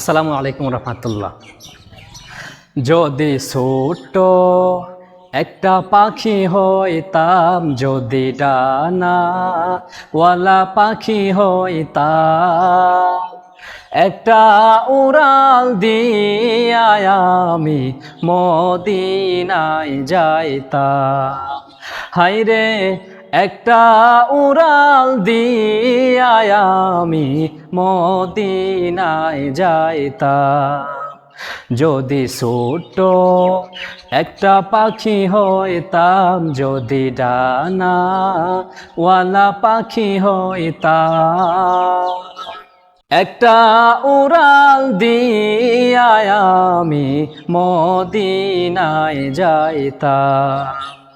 আসসালামু আলাইকুম রহমতুল্লাহ। যদি ছোট একটা পাখি হইতাম, যদি ডানা ওয়ালা পাখি হইতাম, একটা উড়াল দিয়া আমি মদিনায় যাইতাম। হাইরে একটা উড়াল দিয়া আমি মদিনায় যাইতাম। যদি ছোট একটা পাখি হইতাম, যদি ডানা ওয়ালা পাখি হইতাম। একটা উড়াল দিয়া আমি মদিনায় যাইতাম।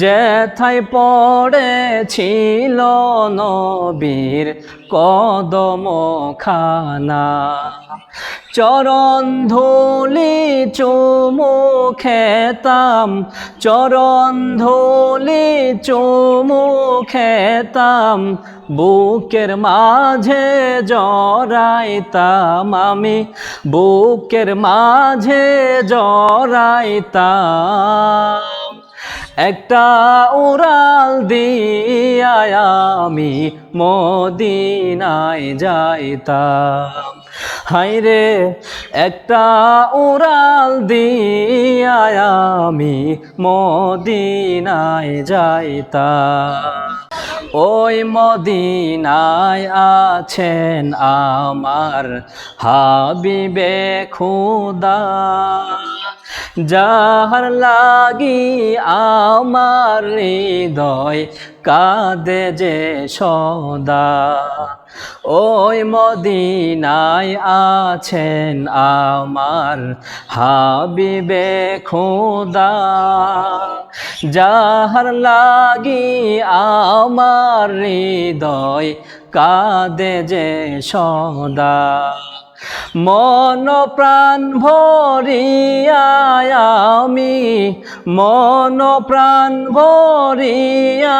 যেথায় পড়েছিল নবীর কদম খানা চরণ ধুলি চুমু খেতাম চরণ ধুলি চুমু খেতাম বুকের মাঝে জড়াইতাম আমি, বুকের মাঝে জড়াইতাম। একটা উড়াল দিয়া আমি মদিনায় যাইতাম। হাইরে একটা উড়াল দিয়া আমি মদিনায় যাইতাম। ওই মদিনায় আছেন আমার হাবিবে খুদা। যাহার লাগি আমার হৃদয় কাঁদে যে সদা। ওই মদিনায় আছেন আমার হাবিবে খোদা। যাহার লাগি আমার হৃদয় কাঁদে যে সদা। মন প্রাণ ভরিয়া আমি মন প্রাণ ভরিয়া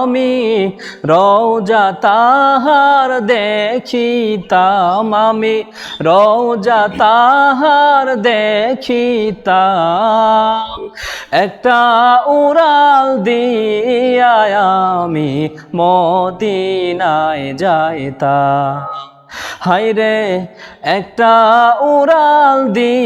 আমি রৌজা তাহার দেখিতাম আমি। রৌজা তাহার দেখিতাম। একটা উড়াল দিয়া আমি মদিনায় যাইতাম। হাইরে একটা উড়াল দিয়া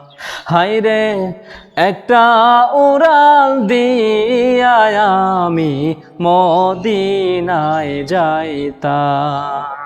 হাইরে একটা উড়াল দিয়া আমি মদিনায় যাইতাম।